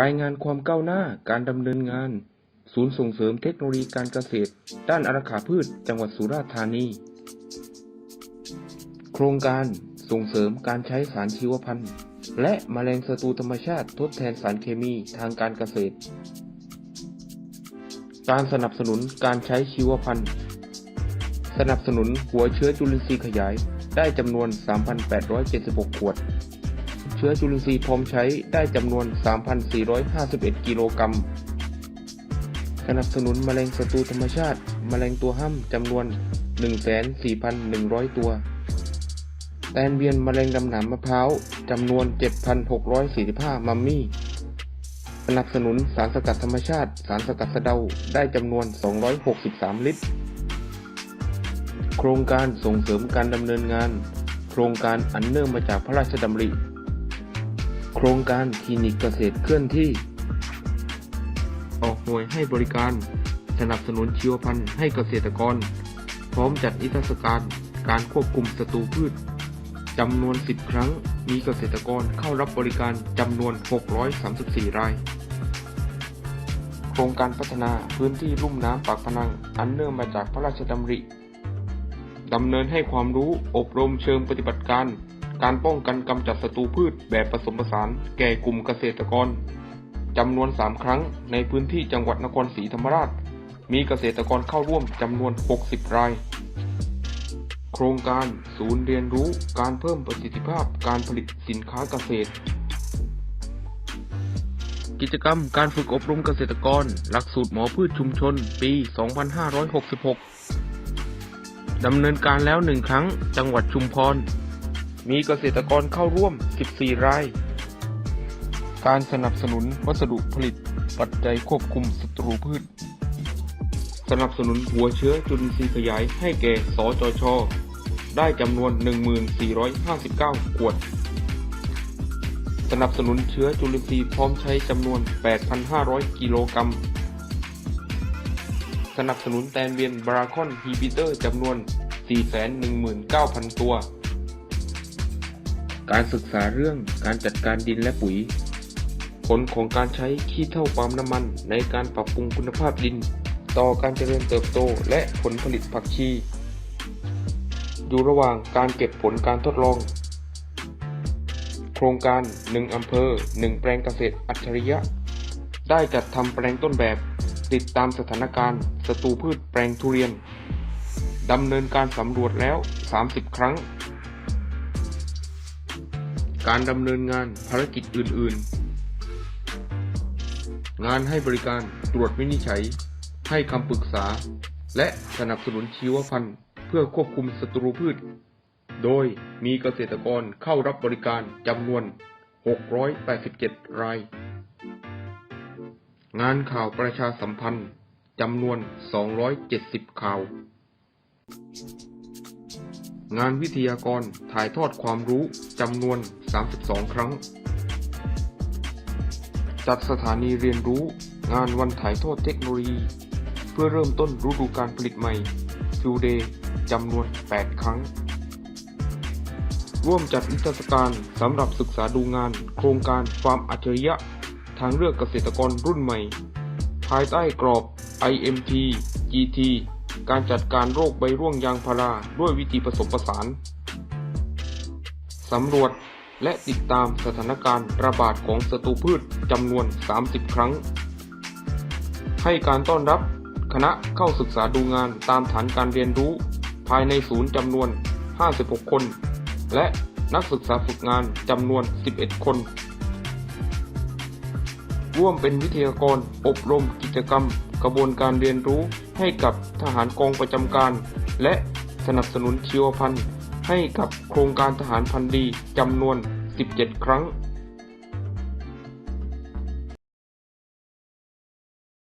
รายงานความก้าวหน้าการดำเนินงาน ศูนย์ส่งเสริมเทคโนโลยีการเกษตร ด้านอารขาพืชจังหวัดสุราษฎร์ธานี โครงการส่งเสริมการใช้สารชีวพันธุ์และแมลงศัตรูธรรมชาติทดแทนสารเคมีทางการเกษตร การสนับสนุนการใช้ชีวพันธุ์สนับสนุนหัวเชื้อจุลินทรีย์ขยายได้จำนวน 3,876 ขวด เชื้อจุลินทรีย์พร้อมใช้ได้จำนวน 3,451 กิโลกรัม สนับสนุนแมลงศัตรูธรรมชาติแมลงตัวห้ำจำนวน 14,100 ตัว แตนเวียนแมลงดำหนามมะพร้าวจำนวน 7,645 มัมมี่ สนับสนุนสารสกัดธรรมชาติ สารสกัดสะเดาได้จำนวน 263 ลิตร โครงการส่งเสริมการดำเนินงาน โครงการอันเนื่องมาจากพระราชดำริ โครงการคลินิกเกษตรเคลื่อนที่ ออกหน่วยให้บริการ สนับสนุนชีวพันธุ์ให้เกษตรกร พร้อมจัดนิทรรศการการควบคุมศัตรูพืชจำนวน 10 ครั้งมีเกษตรกรเข้ารับบริการจำนวน 634 ราย โครงการพัฒนาพื้นที่ลุ่มน้ำปากพนังอันเนื่องมาจากพระราชดำริดำเนินให้ความรู้อบรมเชิงปฏิบัติการ การป้องกันกำจัดศัตรูพืชแบบผสมผสานแก่กลุ่มเกษตรกรจำนวน 3 ครั้งในพื้นที่จังหวัดนครศรีธรรมราช มีเกษตรกรเข้าร่วมจำนวน 60 ราย โครงการศูนย์เรียนรู้การเพิ่มประสิทธิภาพการผลิตสินค้าเกษตร กิจกรรมการฝึกอบรมเกษตรกร หลักสูตรหมอพืชชุมชน ปี 2566 ดำเนินการแล้วหนึ่งครั้งจังหวัดชุมพร มีเกษตรกรเข้าร่วม 14 ราย การสนับสนุนวัสดุผลิต ปัจจัยควบคุมศัตรูพืช สนับสนุนหัวเชื้อจุลินทรีย์ขยายให้แก่สจช ได้จำนวน 1459 ขวด สนับสนุนเชื้อจุลินทรีย์พร้อมใช้จำนวน 8,500 กิโลกรัม สนับสนุนแตนเวียนบราคอนฮีบิเตอร์จำนวน 419,000 ตัว การศึกษาเรื่องการจัดการดินและปุ๋ย ผลของการใช้ขี้เถ้าปาล์มน้ำมัน ในการปรับปรุงคุณภาพดิน ต่อการเจริญเติบโตและผลผลิตผักชี อยู่ระหว่างการเก็บผลการทดลอง โครงการ 1 อำเภอ 1 แปลงเกษตรอัจฉริยะ ได้จัดทำแปลงต้นแบบติดตามสถานการณ์ศัตรูพืชแปลงทุเรียนดำเนินการสำรวจแล้ว 30 ครั้ง การดำเนินงานภารกิจอื่น ๆ งานให้บริการตรวจวินิจฉัย ให้คำปรึกษา และสนับสนุนชีวพันธุ์ เพื่อควบคุมศัตรูพืช โดยมีเกษตรกรเข้ารับบริการจำนวน 687 ราย งานข่าวประชาสัมพันธ์จำนวน 270 ข่าว งานวิทยากรถ่ายทอดความรู้จำนวน 32 ครั้ง จัดสถานีเรียนรู้งานวันถ่ายทอดเทคโนโลยี เพื่อเริ่มต้นฤดูการผลิตใหม่ฟิวเดย์จำนวน 8 ครั้ง ร่วมจัดนิทรรศการสำหรับศึกษาดูงาน โครงการฟามอัจฉริยะ ทางเลือกเกษตรกรรุ่นใหม่ ภายใต้กรอบ IMT GT การจัดการโรคใบร่วงยางพาราด้วยวิธีผสมผสาน สำรวจและติดตามสถานการณ์ระบาดของศัตรูพืชจำนวน 30 ครั้ง ให้การต้อนรับคณะเข้าศึกษาดูงานตามฐานการเรียนรู้ ภายในศูนย์จำนวน 56 คน และนักศึกษาฝึกงานจำนวน 11 คน ร่วมเป็นวิทยากรอบรมกิจกรรมกระบวนการเรียนรู้ ให้กับทหารกองประจำการ และสนับสนุนชีวพันธุ์ให้กับโครงการทหารพันธ์ดีจำนวน 17 ครั้ง